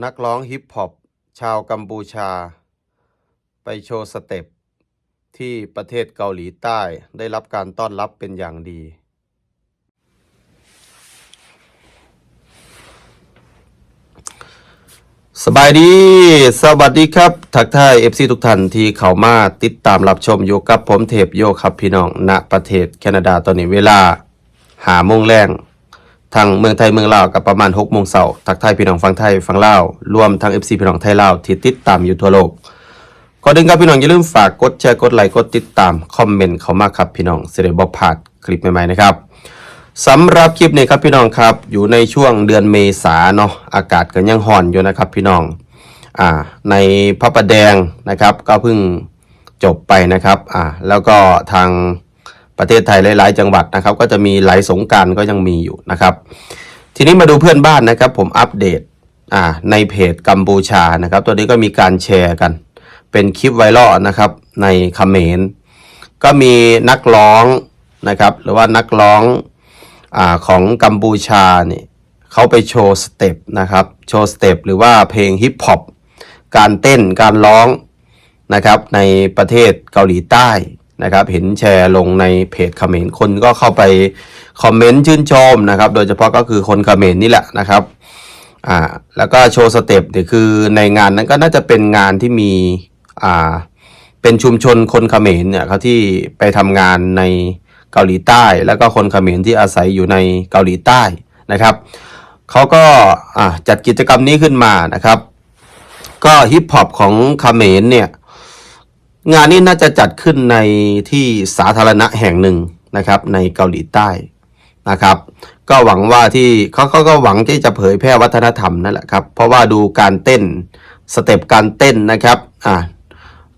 นักร้องฮิปฮอปชาวกัมพูชา ไปโชว์สเต็ปที่ประเทศเกาหลีใต้ได้รับการต้อนรับเป็นอย่างดีสบายดี สวัสดีครับ ทักทายเอฟซีทุกท่านที่เข้ามาติดตามรับชมอยู่กับผมเทพโยครับพี่น้องณประเทศแคนาดาตอนนี้เวลาหาโมงแรง ทางเมืองไทยเมืองลาวกับประมาณ6โมงเช้าทักทายพี่น้องฟังไทยฟังลาวรวมทั้ง FC พี่น้องไทยลาวที่ติดตามอยู่ทั่วโลกก่อนอื่นครับพี่น้องอย่าลืมฝากกดแชร์กดไลค์กดติดตามคอมเมนต์เข้ามาครับพี่น้องสิได้บ่พาดคลิปใหม่ๆนะครับสำหรับคลิปนี้ครับพี่น้องครับอยู่ในช่วงเดือนเมษาเนาะอากาศก็ยังร้อนอยู่นะครับพี่น้องอ่าในพระประแดงนะครับก็เพิ่งจบไปนะครับอ่าแล้วก็ทาง ประเทศไทยหลาย ๆ จังหวัดนะครับ ก็จะมีไหลสงการก็ยังมีอยู่นะครับ ทีนี้มาดูเพื่อนบ้านนะครับ ผมอัปเดตอ่าในเพจกัมพูชานะครับ ตัวนี้ก็มีการแชร์กัน เป็นคลิปไวรัลนะครับ ในคอมเมนต์ก็มีนักร้องนะครับ หรือว่านักร้องอ่าของกัมพูชาเนี่ยเขาไปโชว์สเต็ปนะครับโชว์สเต็ปหรือว่าเพลงฮิปฮอปการเต้นการร้องนะครับในประเทศเกาหลีใต้ นะครับเห็นแชร์ลงในเพจเขมรคนก็เข้าไปคอมเมนต์ชื่นชมนะครับโดยเฉพาะก็คือคนเขมรนี่แหละนะครับอ่าแล้วก็โชว์สเต็ปเนี่ยคือในงานนั้นก็น่าจะเป็นงานที่มีอ่าเป็นชุมชนคนเขมรเนี่ยเขาที่ไปทำงานในเกาหลีใต้ แล้วก็คนเขมรที่อาศัยอยู่ในเกาหลีใต้นะครับเขาก็อ่าจัดกิจกรรมนี้ขึ้นมานะครับ ก็ฮิปฮอปของเขมรเนี่ย งานนี้น่าจะจัดขึ้นในที่สาธารณะแห่งหนึ่งนะครับ ในเกาหลีใต้นะครับ ก็หวังว่าที่เขาเขาก็หวังที่จะเผยแพร่วัฒนธรรมนั่นแหละครับ เพราะว่าดูการเต้นสเต็ปการเต้นนะครับอ่า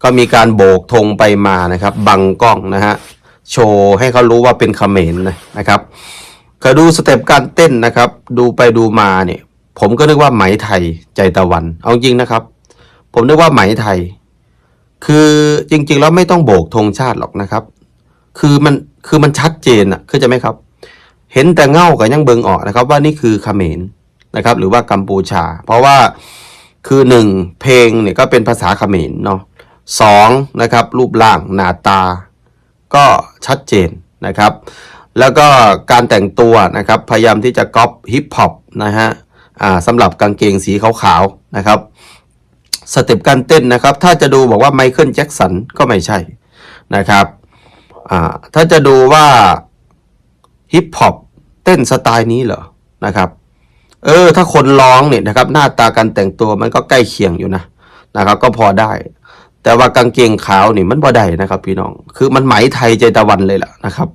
ก็มีการโบกธงไปมานะครับ บังกล้องนะฮะโชว์ให้เขารู้ว่าเป็นเขมรนะนะครับก็ดูสเต็ปการเต้นนะครับ ดูไปดูมาเนี่ย ผมก็นึกว่าไหมไทยใจตะวัน เอาจริงนะครับ ผมนึกว่าไหมไทย คือจริงๆแล้วไม่ต้องโบกธงชาติหรอกนะครับ คือมันคือมันชัดเจนอะเข้าใจไหมครับ เห็นแต่เง่ากับยังเบิงออกนะครับ ว่านี่คือเขมรนะครับ หรือว่ากัมพูชา เพราะว่าคือหนึ่งเพลงเนี่ยก็เป็นภาษาเขมรเนาะสองนะครับ รูปร่างหน้าตา ก็ชัดเจนนะครับ แล้วก็การแต่งตัวนะครับ พยายามที่จะก๊อปฮิปฮอปนะฮะอ่าสำหรับกางเกงสีขาวๆนะครับ สเต็ปการเต้นนะครับ ถ้าจะดูบอกว่าไมเคิลแจ็คสันก็ไม่ใช่นะครับถ้าจะดูว่าฮิปฮอปเต้นสไตล์นี้เหรอนะครับ เออ ถ้าคนร้องเนี่ยนะครับ หน้าตาการแต่งตัวมันก็ใกล้เคียงอยู่นะนะครับ ก็พอได้ แต่ว่ากางเกงขาวนี่มันพอได้นะครับ พี่น้อง คือมันไหมไทยใจตะวันเลยล่ะนะครับ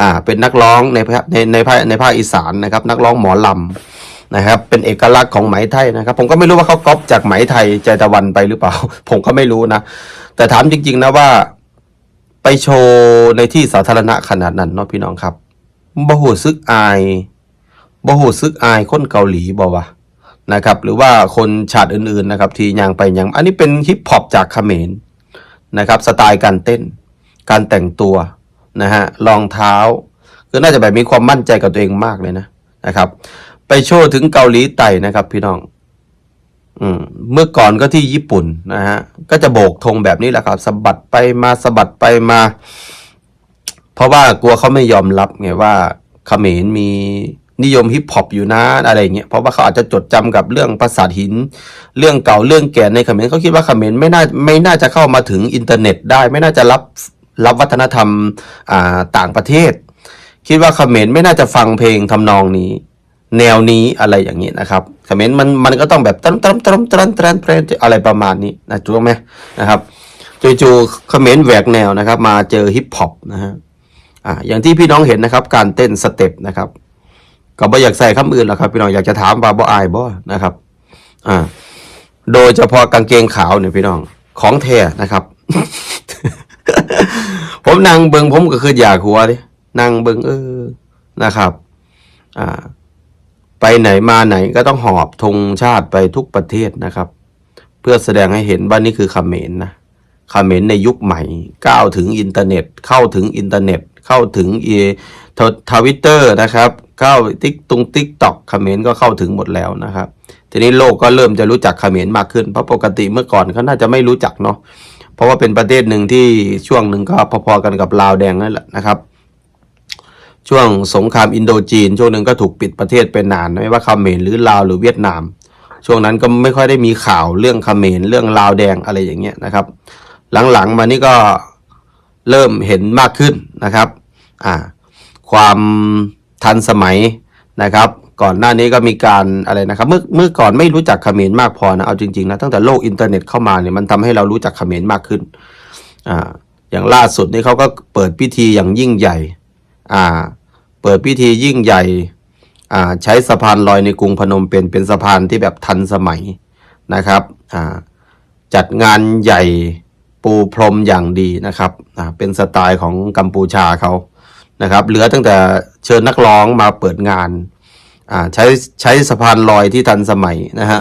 อ่า เป็นนักร้องในภาคในในภาคในภาคอีสานนะครับ นักร้องหมอลำ นะครับ เป็นเอกลักษณ์ของไหมไทยนะครับ ผมก็ไม่รู้ว่าเขาก๊อปจากไหมไทยใจตะวันไปหรือเปล่า ผมก็ไม่รู้นะ แต่ถามจริง ๆ นะว่า ไปโชว์ในที่สาธารณะขนาดนั้นเนาะพี่น้องครับบ่หูซึกอายบ่หูซึกอายคนเกาหลีบ่วะนะครับ หรือว่าคนชาติอื่นๆนะครับ ที่ยังไปยังอันนี้เป็นฮิปฮอปจากเขมรนะครับ สไตล์การเต้น การแต่งตัวนะฮะรองเท้าคือน่าจะแบบมีความมั่นใจกับตัวเองมากเลยนะนะครับ ไปโชว์ถึงเกาหลีใต้นะครับพี่น้อง อืมเมื่อก่อนก็ที่ญี่ปุ่นนะฮะ ก็จะโบกธงแบบนี้แหละครับสะบัดไปมาสะบัดไปมา เพราะว่ากลัวเขาไม่ยอมรับไงว่าเขมรมีนิยมฮิปฮอปอยู่นะอะไรเงี้ยเพราะว่าเขาอาจจะจดจำกับเรื่องปราสาทหิน เรื่องเก่าเรื่องแก่ในเขมรเขาคิดว่าเขมรไม่น่าไม่น่าจะเข้ามาถึงอินเทอร์เน็ตได้ ไม่น่าจะรับรับวัฒนธรรมอ่าต่างประเทศ คิดว่าเขมรไม่น่าจะฟังเพลงทำนองนี้ แนวนี้อะไรอย่างนี้นะครับเขมรมันมันก็ต้องแบบตรัมตรัมตรมตรมตรัมตรัมอะไรประมาณนี้นะถูกไหมนะครับจู่ๆคอมเขมรแหวกแนวนะครับ มาเจอฮิปฮอปนะฮะอ่าอย่างที่พี่น้องเห็นนะครับ การเต้นสเต็ปนะครับก็บ่อยากใส่คำอื่นหรอกครับ พี่น้องอยากจะถามว่าบ่อายบ่นะครับ อ่า โดยเฉพาะกางเกงขาวเนี่ยพี่น้องของแท้นะครับ ผมนั่งเบิงผมก็คืออยากหัวดินั่งเบิงเออนะครับ อ่า ไปไหนมาไหนก็ต้องหอบธงชาติไปทุกประเทศนะครับ เพื่อแสดงให้เห็นว่านี่คือขเขมรนะขเขมรในยุคใหม่ก้าวถึงอินเทอร์เน็ต เข้าถึงอินเทอร์เน็ต เข้าถึงเอทวิตเตอร์นะครับ เข้าติ๊กตุงติ๊กตอกขเขมรก็เข้าถึงหมดแล้วนะครับ ทีนี้โลกก็เริ่มจะรู้จักขเขมรมากขึ้นเพราะปกติเมื่อก่อนเขาน่าจะไม่รู้จักเนาะเพราะว่าเป็นประเทศหนึ่งที่ช่วงหนึ่งก็พอๆกันกับลาวแดงนั่นแหละนะครับ ช่วงสงครามอินโดจีน ช่วงหนึ่งก็ถูกปิดประเทศไปนานไม่ว่าเขมรหรือลาวหรือเวียดนาม ช่วงนั้นก็ไม่ค่อยได้มีข่าวเรื่องเขมรเรื่องลาวแดงอะไรอย่างเงี้ยนะครับ หลังๆมานี่ก็เริ่มเห็นมากขึ้นนะครับอ่าความทันสมัยนะครับ ก่อนหน้านี้ก็มีการอะไรนะครับ เมื่อเมื่อก่อนไม่รู้จักเขมรมากพอนะเอาจริงๆนะตั้งแต่โลกอินเทอร์เน็ตเข้ามาเนี่ยมันทำให้เรารู้จักเขมรมากขึ้นอ่าอย่างล่าสุดนี่เขาก็เปิดพิธีอย่างยิ่งใหญ่ อ่าเปิดพิธียิ่งใหญ่อ่าใช้สะพานลอยในกรุงพนมเปญเป็นสะพานที่แบบทันสมัยนะครับอ่าจัดงานใหญ่ปูพรมอย่างดีนะครับอ่าเป็นสไตล์ของกัมพูชาเขานะครับเหลือตั้งแต่เชิญนักร้องมาเปิดงานอ่าใช้ใช้สะพานลอยที่ทันสมัยนะฮะ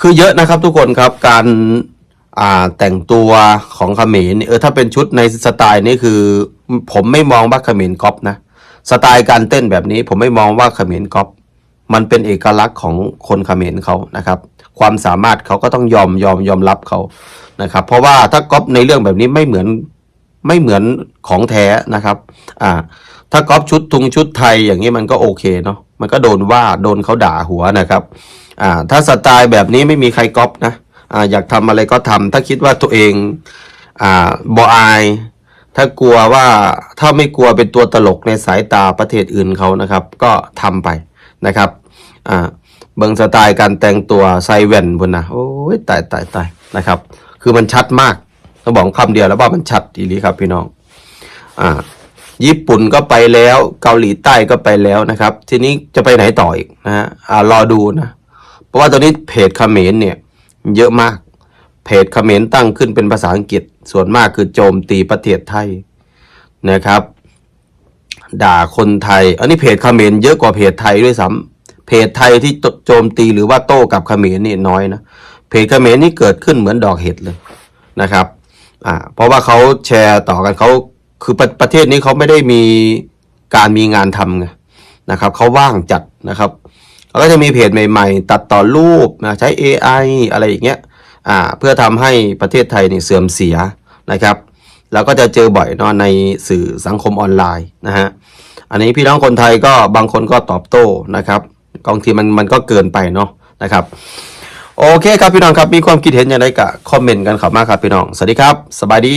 คือเยอะนะครับทุกคนครับการอ่าแต่งตัวของเขมรเนี่ยเออถ้าเป็นชุดในสไตล์นี้คือ ผมไม่มองว่าเขมรก๊อปนะสไตล์การเต้นแบบนี้ผมไม่มองว่าเขมรก๊อปมันเป็นเอกลักษณ์ของคนเขมรเขานะครับ ความสามารถเขาก็ต้องยอมยอมยอมรับเขานะครับ เพราะว่าถ้าก๊อปในเรื่องแบบนี้ไม่เหมือนไม่เหมือนของแท้นะครับ อ่า ถ้าก๊อปชุดทุงชุดไทยอย่างนี้มันก็โอเคเนาะมันก็โดนว่าโดนเขาด่าหัวนะครับ อ่า ถ้าสไตล์แบบนี้ไม่มีใครก๊อปนะอ่าอยากทำอะไรก็ทำถ้าคิดว่าตัวเอง อ่าบออาย ถ้ากลัวว่าถ้าไม่กลัวเป็นตัวตลกในสายตาประเทศอื่นเขานะครับ ก็ทำไปนะครับอ่าเบิงสไตล์การแต่งตัวใส่แว่นบนนะโอ้ยตายตายตายนะครับ คือมันชัดมากต้องบอกคำเดียวแล้วว่ามันชัดอีหลีครับพี่น้องอ่าญี่ปุ่นก็ไปแล้ว เกาหลีใต้ก็ไปแล้วนะครับ ทีนี้จะไปไหนต่ออีกนะฮะอ่ารอดูนะ เพราะว่าตอนนี้เพจเขมรเนี่ย เยอะมาก เพจเขมรตั้งขึ้นเป็นภาษาอังกฤษ ส่วนมากคือโจมตีประเทศไทยนะครับ ด่าคนไทย อันนี้เพจเขมรเยอะกว่าเพจไทยด้วยซ้ำเพจไทยที่โจมตีหรือว่าโต้กับเขมรนี่น้อยนะเพจเขมรนี่เกิดขึ้นเหมือนดอกเห็ดเลยนะครับอ่าเพราะว่าเขาแชร์ต่อกันเขาคือประประเทศนี้เขาไม่ได้มีการมีงานทำไงนะครับเขาว่างจัดนะครับเขาก็จะมีเพจใหม่ ๆ ตัดต่อรูปนะใช้ AI อะไรอย่างเงี้ย อ่าเพื่อทำให้ประเทศไทยนี่เสื่อมเสียนะครับแล้วก็จะเจอบ่อยเนอะในสื่อสังคมออนไลน์นะฮะอันนี้พี่น้องคนไทยก็บางคนก็ตอบโต้นะครับบางทีมันมันก็เกินไปเนาะนะครับ โอเคครับพี่น้องครับมีความคิดเห็นอย่างไรก็คอมเมนต์กันเข้ามาครับพี่น้อง สวัสดีครับ สบายดี